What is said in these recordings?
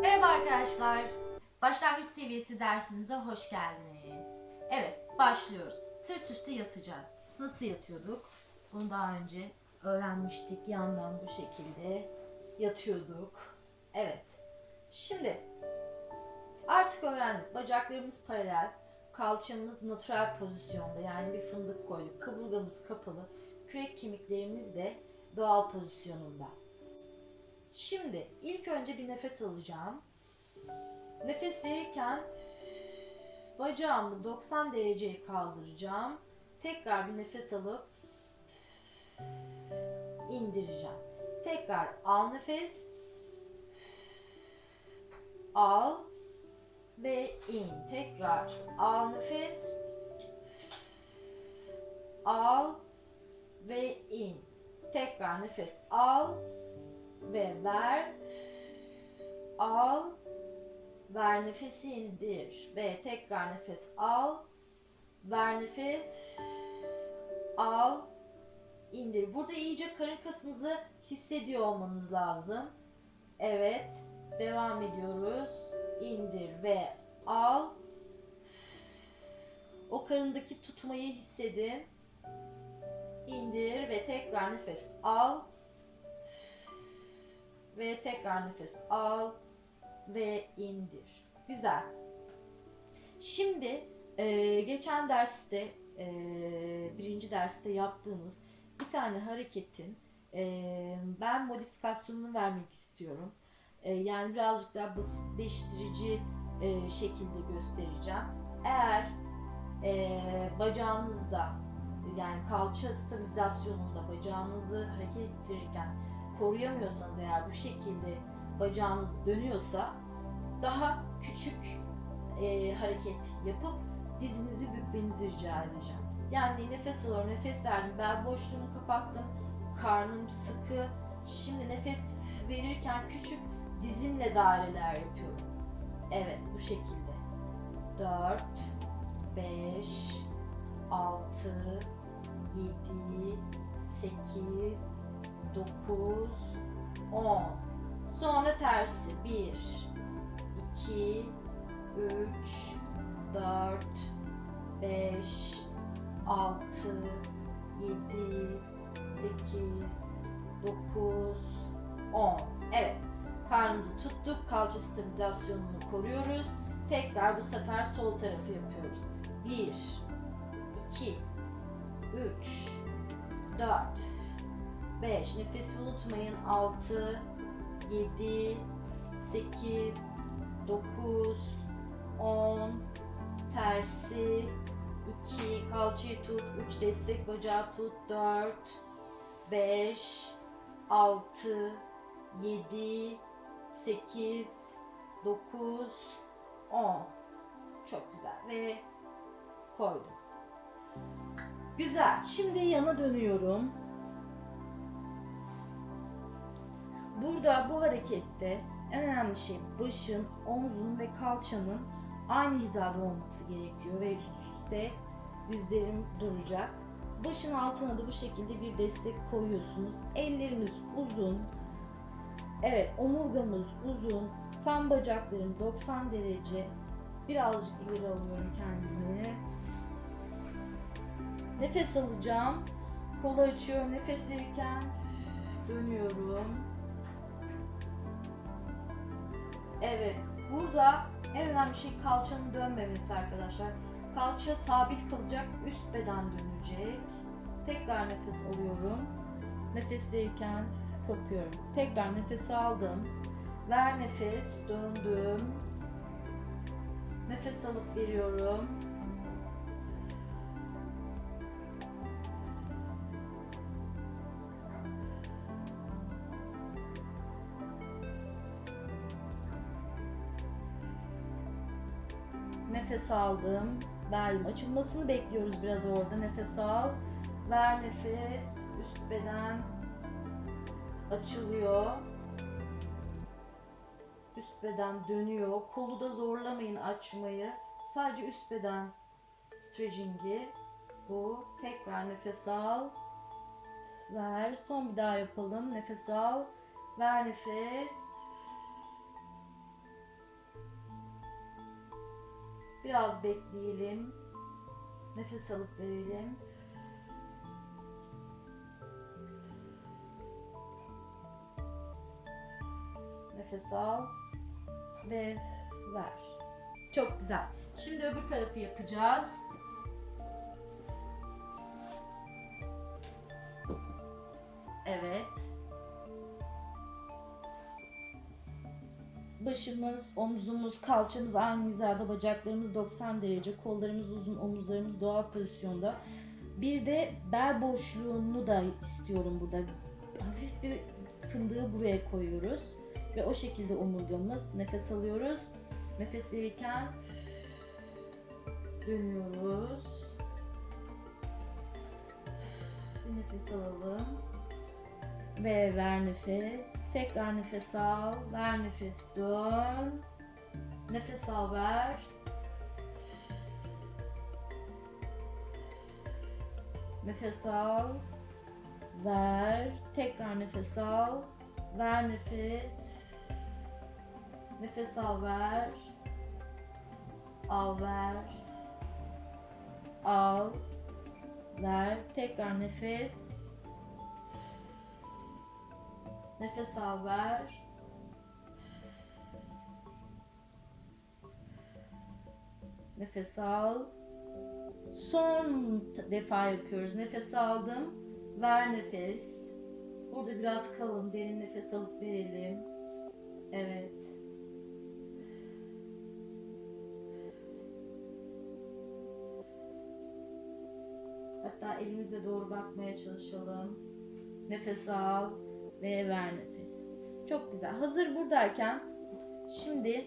Merhaba arkadaşlar. Başlangıç seviyesi dersimize hoş geldiniz. Evet, başlıyoruz. Sırt üstü yatacağız. Nasıl yatıyorduk? Bunu daha önce öğrenmiştik. Yandan bu şekilde yatıyorduk. Evet. Şimdi artık öğrendik. Bacaklarımız paralel, kalçamız natural pozisyonda yani bir fındık koyduk. Kaburgamız kapalı, kürek kemiklerimiz de doğal pozisyonunda. Şimdi ilk önce bir nefes alacağım. Nefes verirken bacağımı 90 dereceye kaldıracağım. Tekrar bir nefes alıp indireceğim. Tekrar al nefes. Al ve in. Tekrar al nefes. Al ve in. Tekrar nefes al ve ver. Al. Ver nefesi indir ve tekrar nefes al. Ver nefes. Al. indir. Burada iyice karın kasınızı hissediyor olmanız lazım. Evet. Devam ediyoruz. İndir ve al. O karındaki tutmayı hissedin. İndir ve tekrar nefes al ve tekrar nefes al ve indir. Güzel. Şimdi e, geçen derste e, birinci derste yaptığımız bir tane hareketin e, ben modifikasyonunu vermek istiyorum. E, yani birazcık daha basitleştirici e, şekilde göstereceğim. Eğer e, bacağınızda yani kalça stabilizasyonunda bacağınızı hareket ettirirken koruyamıyorsanız eğer bu şekilde bacağınız dönüyorsa daha küçük e, hareket yapıp dizinizi bükmenizi rica edeceğim. Yani nefes alıyorum, nefes verdim, bel boşluğumu kapattım, karnım sıkı. Şimdi nefes verirken küçük dizimle daireler yapıyorum. Evet bu şekilde. 4, 5, 6, 7, 8, 9, 10. Sonra tersi. 1, 2, 3, 4, 5, 6, 7, 8, 9, 10. Evet. Karnımızı tuttuk. Kalça stabilizasyonunu koruyoruz. Tekrar bu sefer sol tarafı yapıyoruz. 1, 2, 3, 4, 5. Nefesi unutmayın. 6, 7, 8, 9, 10. Tersi. 2. Kalçayı tut. 3. Destek bacağı tut. 4, 5, 6, 7, 8, 9, 10. Çok güzel. Ve koydum. Güzel. Şimdi yana dönüyorum. Burada bu harekette en önemli şey başın, omzun ve kalçanın aynı hizada olması gerekiyor ve üst üste dizlerim duracak. Başın altına da bu şekilde bir destek koyuyorsunuz. Elleriniz uzun. Evet, omurgamız uzun. Tam bacaklarım 90 derece. Birazcık ileri alıyorum kendimi. Nefes alacağım. Kolu açıyorum. Nefes verirken dönüyorum. Evet. Burada en önemli şey kalçanın dönmemesi arkadaşlar. Kalça sabit kalacak. Üst beden dönecek. Tekrar nefes alıyorum. Nefes verirken kapıyorum. Tekrar nefes aldım. Ver nefes. Döndüm. Nefes alıp veriyorum. Nefes aldım, verdim. Açılmasını bekliyoruz biraz orada. Nefes al, ver nefes. Üst beden açılıyor. Üst beden dönüyor. Kolu da zorlamayın açmayı. Sadece üst beden stretching'i bu. Tekrar nefes al. Ver. Son bir daha yapalım. Nefes al. Ver nefes. Biraz bekleyelim. Nefes alıp verelim. Nefes al ve ver. Çok güzel. Şimdi öbür tarafı yapacağız. Başımız, omzumuz, kalçamız aynı hizada, bacaklarımız 90 derece, kollarımız uzun, omuzlarımız doğal pozisyonda. Bir de bel boşluğunu da istiyorum burada. Hafif bir fındığı buraya koyuyoruz. Ve o şekilde omurgamız. Nefes alıyoruz. Nefes verirken dönüyoruz. Bir nefes alalım. Ve ver nefes. Tekrar nefes al. Ver nefes dön. Nefes al ver. Nefes al. Ver. Tekrar nefes al. Ver nefes. Nefes al ver. Al ver. Al. Ver. Tekrar nefes. Nefes al ver. Nefes al. Son defa yapıyoruz. Nefes aldım. Ver nefes. Burada biraz kalın. Derin nefes alıp verelim. Evet. Hatta elimize doğru bakmaya çalışalım. Nefes al ve ver nefes. Çok güzel. Hazır buradayken şimdi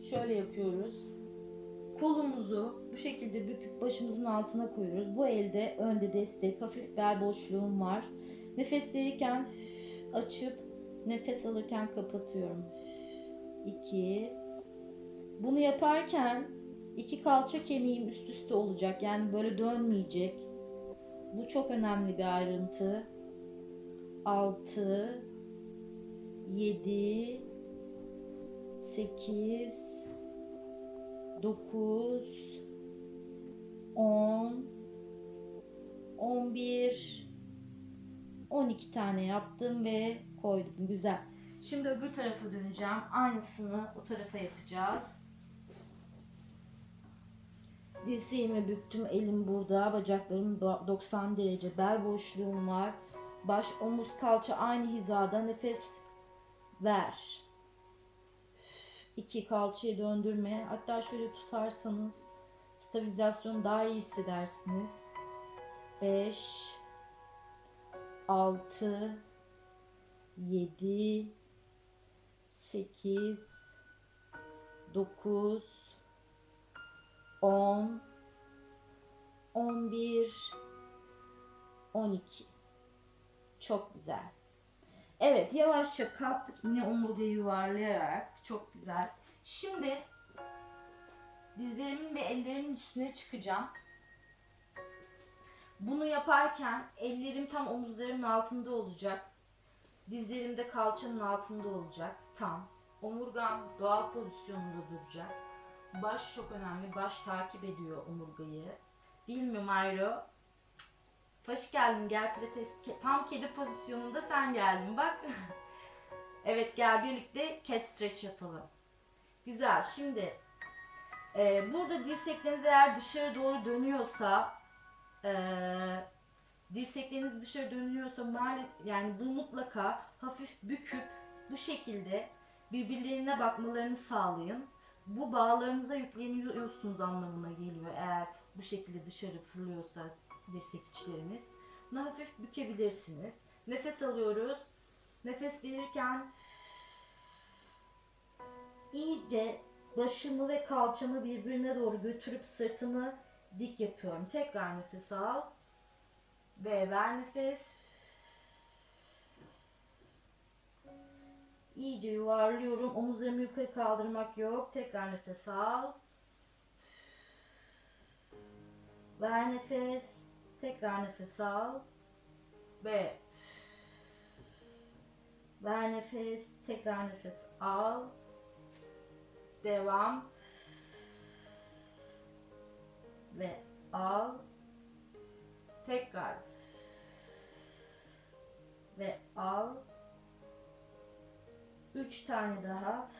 şöyle yapıyoruz. Kolumuzu bu şekilde büküp başımızın altına koyuyoruz. Bu elde önde destek, hafif bel boşluğum var. Nefes verirken açıp nefes alırken kapatıyorum. 2 Bunu yaparken iki kalça kemiğim üst üste olacak. Yani böyle dönmeyecek. Bu çok önemli bir ayrıntı. 6 7 8 9 10 11 12 tane yaptım ve koydum. Güzel. Şimdi öbür tarafa döneceğim. Aynısını o tarafa yapacağız. Dirseğimi büktüm. Elim burada. Bacaklarım do- 90 derece. Bel boşluğum var. Baş, omuz, kalça aynı hizada. Nefes ver. İki kalçayı döndürme. Hatta şöyle tutarsanız stabilizasyon daha iyi hissedersiniz. 5 6 7 8 9 10 11 12 Çok güzel. Evet yavaşça kalktık yine omurgayı yuvarlayarak. Çok güzel. Şimdi dizlerimin ve ellerimin üstüne çıkacağım. Bunu yaparken ellerim tam omuzlarımın altında olacak. Dizlerim de kalçanın altında olacak. Tam. Omurgam doğal pozisyonunda duracak. Baş çok önemli. Baş takip ediyor omurgayı. Değil mi Mayro? Hoş geldin gel pilates. Tam kedi pozisyonunda sen geldin bak. evet gel birlikte cat stretch yapalım. Güzel şimdi e, burada dirsekleriniz eğer dışarı doğru dönüyorsa e, dirsekleriniz dışarı dönüyorsa yani bu mutlaka hafif büküp bu şekilde birbirlerine bakmalarını sağlayın. Bu bağlarınıza yükleniyorsunuz anlamına geliyor eğer bu şekilde dışarı fırlıyorsa dirsek içleriniz. Bunu hafif bükebilirsiniz. Nefes alıyoruz. Nefes verirken iyice başımı ve kalçamı birbirine doğru götürüp sırtımı dik yapıyorum. Tekrar nefes al. Ve ver nefes. İyice yuvarlıyorum. Omuzlarımı yukarı kaldırmak yok. Tekrar nefes al. Ver nefes. Tekrar nefes al. Ve Ver nefes. Tekrar nefes al. Devam. Ve al. Tekrar. Ve al. Üç tane daha.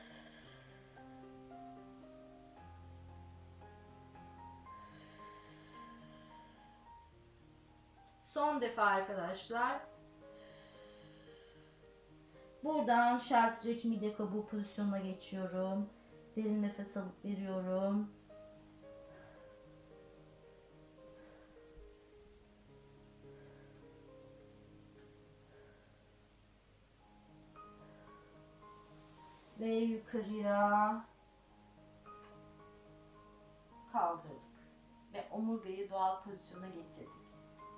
Son defa arkadaşlar. Buradan shell stretch mide kabuğu pozisyonuna geçiyorum. Derin nefes alıp veriyorum. Ve yukarıya kaldırdık. Ve omurgayı doğal pozisyona getirdik.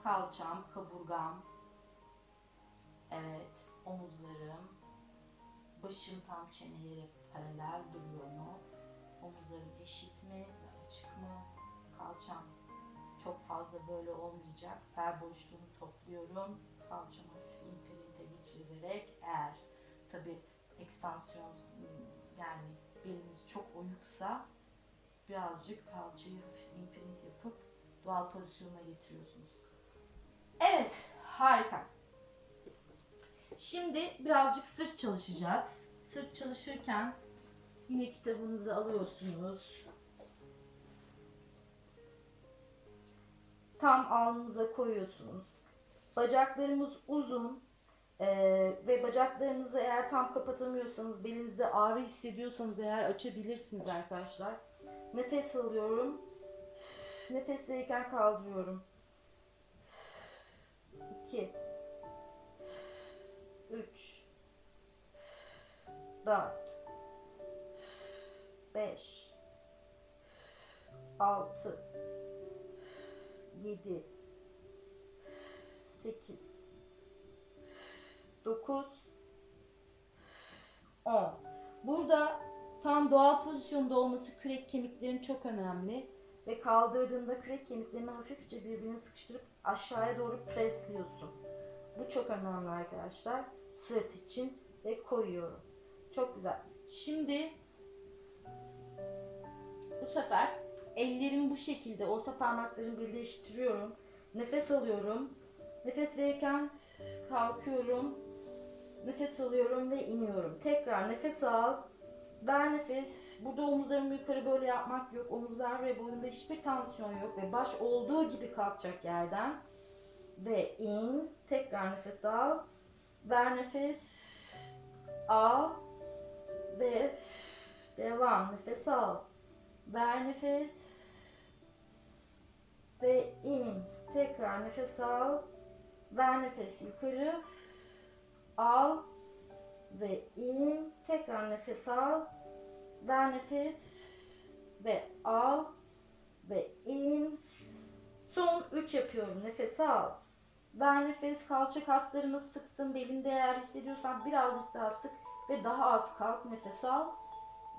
Kalçam, kaburgam, evet omuzlarım, başım tam çenelere paralel duruyor mu? Omuzlarım eşit mi açık mı? Kalçam çok fazla böyle olmayacak. Fer boşluğunu topluyorum. Kalçamı hafif impirinte geçirerek eğer tabi ekstansiyon yani beliniz çok oyuksa birazcık kalçayı hafif imprint yapıp doğal pozisyona getiriyorsunuz. Evet, harika. Şimdi birazcık sırt çalışacağız. Sırt çalışırken yine kitabınızı alıyorsunuz. Tam alnınıza koyuyorsunuz. Bacaklarımız uzun ee, ve bacaklarınızı eğer tam kapatamıyorsanız, belinizde ağrı hissediyorsanız eğer açabilirsiniz arkadaşlar. Nefes alıyorum. Nefes verirken kaldırıyorum. 2 3 4 5 6 7 8 9 10 Burada tam doğal pozisyonda olması kürek kemiklerin çok önemli ve kaldırdığında kürek kemiklerini hafifçe birbirine sıkıştırıp aşağıya doğru presliyorsun. Bu çok önemli arkadaşlar. Sırt için ve koyuyorum. Çok güzel. Şimdi bu sefer ellerimi bu şekilde orta parmaklarımı birleştiriyorum. Nefes alıyorum. Nefes verirken kalkıyorum. Nefes alıyorum ve iniyorum. Tekrar nefes al. Ver nefes. Burada omuzlarımı yukarı böyle yapmak yok. Omuzlar ve boyunda hiçbir tansiyon yok. Ve baş olduğu gibi kalkacak yerden. Ve in. Tekrar nefes al. Ver nefes. Al. Ve devam. Nefes al. Ver nefes. Ve in. Tekrar nefes al. Ver nefes yukarı. Al. Ve in. Tekrar nefes al. Ver nefes. Ve al. Ve in. Son 3 yapıyorum. Nefes al. Ver nefes. Kalça kaslarımı sıktım. Belinde eğer hissediyorsan birazcık daha sık. Ve daha az kalk. Nefes al.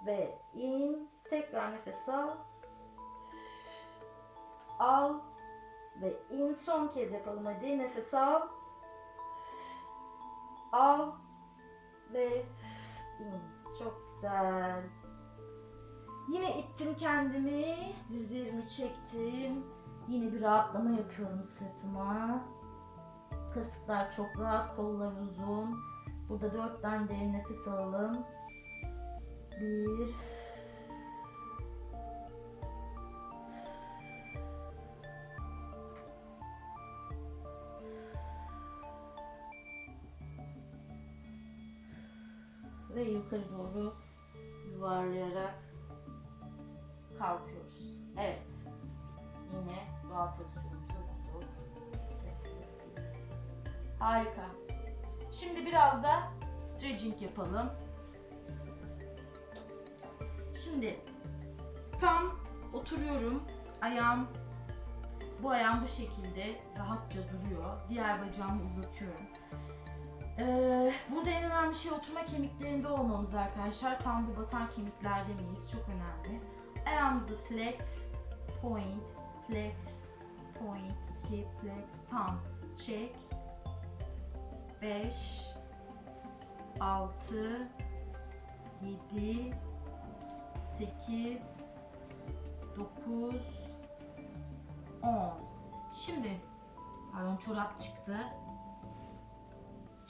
Ve in. Tekrar nefes al. Al. Ve in. Son kez yapalım. Hadi nefes al. Al. Ve in. Çok güzel. Yine ittim kendimi. Dizlerimi çektim. Yine bir rahatlama yapıyorum sırtıma. Kasıklar çok rahat, kollar uzun. Burada dört tane derin nefes alalım. Bir. Yukarı doğru yuvarlayarak kalkıyoruz. Evet. Yine doğal pozisyonumuza bulduk. Harika. Şimdi biraz da stretching yapalım. Şimdi tam oturuyorum. Ayağım bu ayağım bu şekilde rahatça duruyor. Diğer bacağımı uzatıyorum. Ee, burada en önemli şey oturma kemiklerinde olmamız arkadaşlar. Tam bu batan kemiklerde miyiz? Çok önemli. Ayağımızı flex, point, flex, point, 2, flex, tam, çek, 5, 6 7 8 9 10 Şimdi pardon çorap çıktı.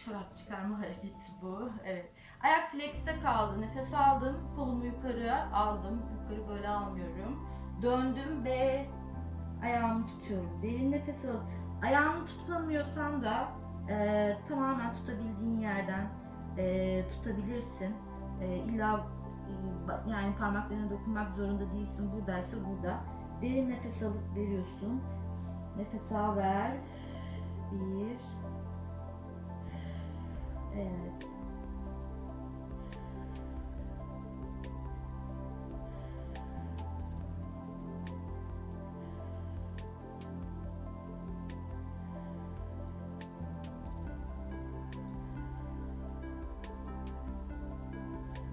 Çorap çıkarma hareketi bu. Evet. Ayak flex'te kaldı. Nefes aldım. Kolumu yukarı aldım. Yukarı böyle almıyorum. Döndüm ve ayağımı tutuyorum. Derin nefes al. Ayağını tutamıyorsan da e, tamamen tutabildiğin yerden e, tutabilirsin. E, illa e, yani parmaklarına dokunmak zorunda değilsin. Buradaysa burada. Derin nefes alıp veriyorsun. Nefes al ver. Bir. Evet.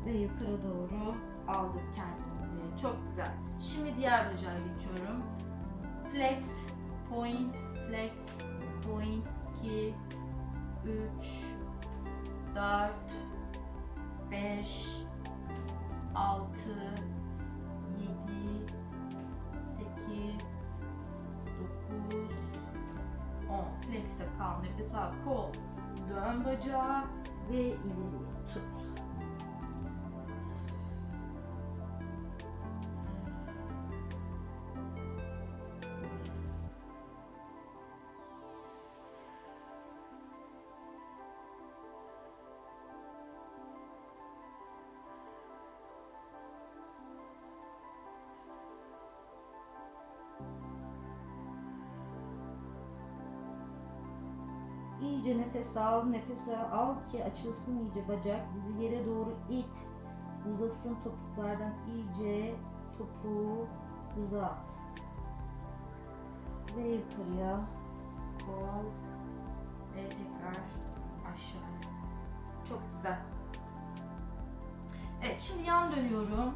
ve yukarı doğru aldık kendimizi. Çok güzel. Şimdi diğer bacağa geçiyorum. Flex, point, flex, point, 2, 3, 4, 5, 6, 7, 8, 9, 10. Flex'te kal. Nefes al. Kol. Dön bacağı ve ileri İyice nefes al, nefes al ki açılsın iyice bacak. Dizi yere doğru it. Uzasın topuklardan iyice topuğu uzat. Ve yukarıya kol ve tekrar aşağıya. Çok güzel. Evet şimdi yan dönüyorum.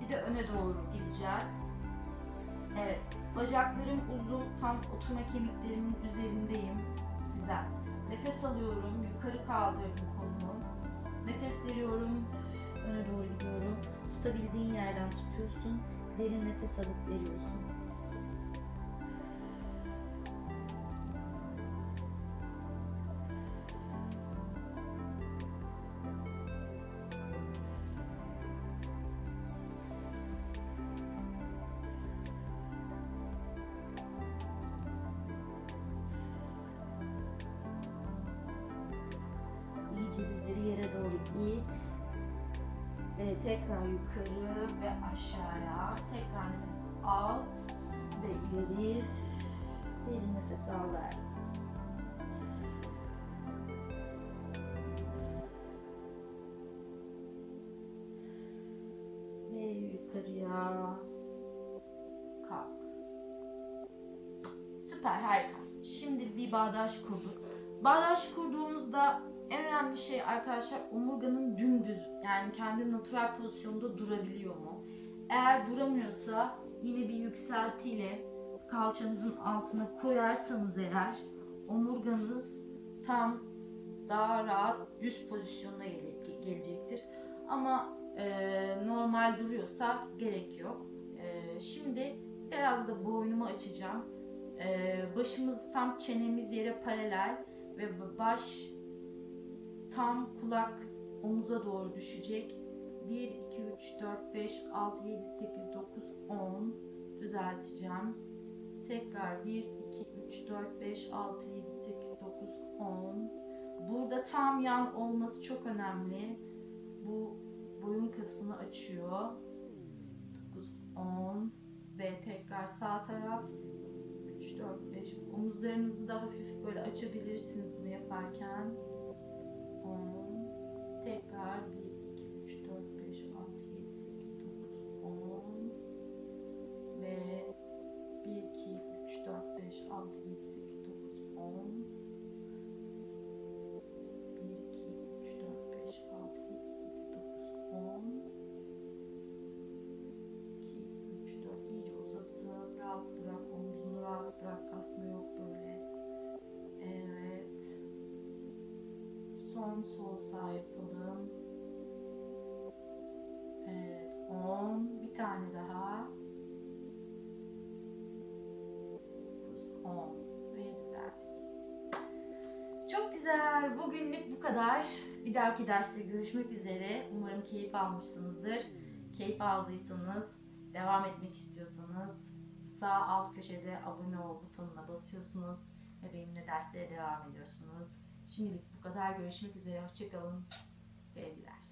Bir de öne doğru gideceğiz. Evet. Bacaklarım uzun. Tam oturma kemiklerimin üzerindeyim. Güzel. Nefes alıyorum. Yukarı kaldırdım kolumu. Nefes veriyorum. Öne doğru gidiyorum. Tutabildiğin yerden tutuyorsun. Derin nefes alıp veriyorsun. İt. Ve tekrar yukarı ve aşağıya. Tekrar nefes al ve ileri. Derin nefes al ver. Ve yukarıya kalk. Süper harika. Şimdi bir bağdaş kurduk. Bağdaş kurduğumuzda en önemli şey arkadaşlar omurganın dümdüz yani kendi natural pozisyonda durabiliyor mu? Eğer duramıyorsa yine bir yükseltiyle kalçanızın altına koyarsanız eğer omurganız tam daha rahat düz pozisyona gele- gelecektir. Ama e, normal duruyorsa gerek yok. E, şimdi biraz da boynumu açacağım. E, başımız tam çenemiz yere paralel ve baş tam kulak omuza doğru düşecek. 1, 2, 3, 4, 5, 6, 7, 8, 9, 10 düzelteceğim. Tekrar 1, 2, 3, 4, 5, 6, 7, 8, 9, 10. Burada tam yan olması çok önemli. Bu boyun kasını açıyor. 9, 10 ve tekrar sağ taraf 3, 4, 5. Omuzlarınızı da hafif böyle açabilirsiniz bunu yaparken. 10 tekrar 1 2 3 4 5 6 7 8 9 10 ve 1 2 3 4 5 6 7 8 9 10 1 2 3 4 5 6 7 8 9 10 2 3 4 iyice uzasın. Rahat bırak omzunu rahat bırak kasma yok son sol sağ yapalım. Evet 10. Bir tane daha. 10 ve düzelttik. Çok güzel. Bugünlük bu kadar. Bir dahaki derste görüşmek üzere. Umarım keyif almışsınızdır. Keyif aldıysanız, devam etmek istiyorsanız sağ alt köşede abone ol butonuna basıyorsunuz ve benimle derslere devam ediyorsunuz. Şimdilik bu kadar. Görüşmek üzere. Hoşçakalın. Sevgiler.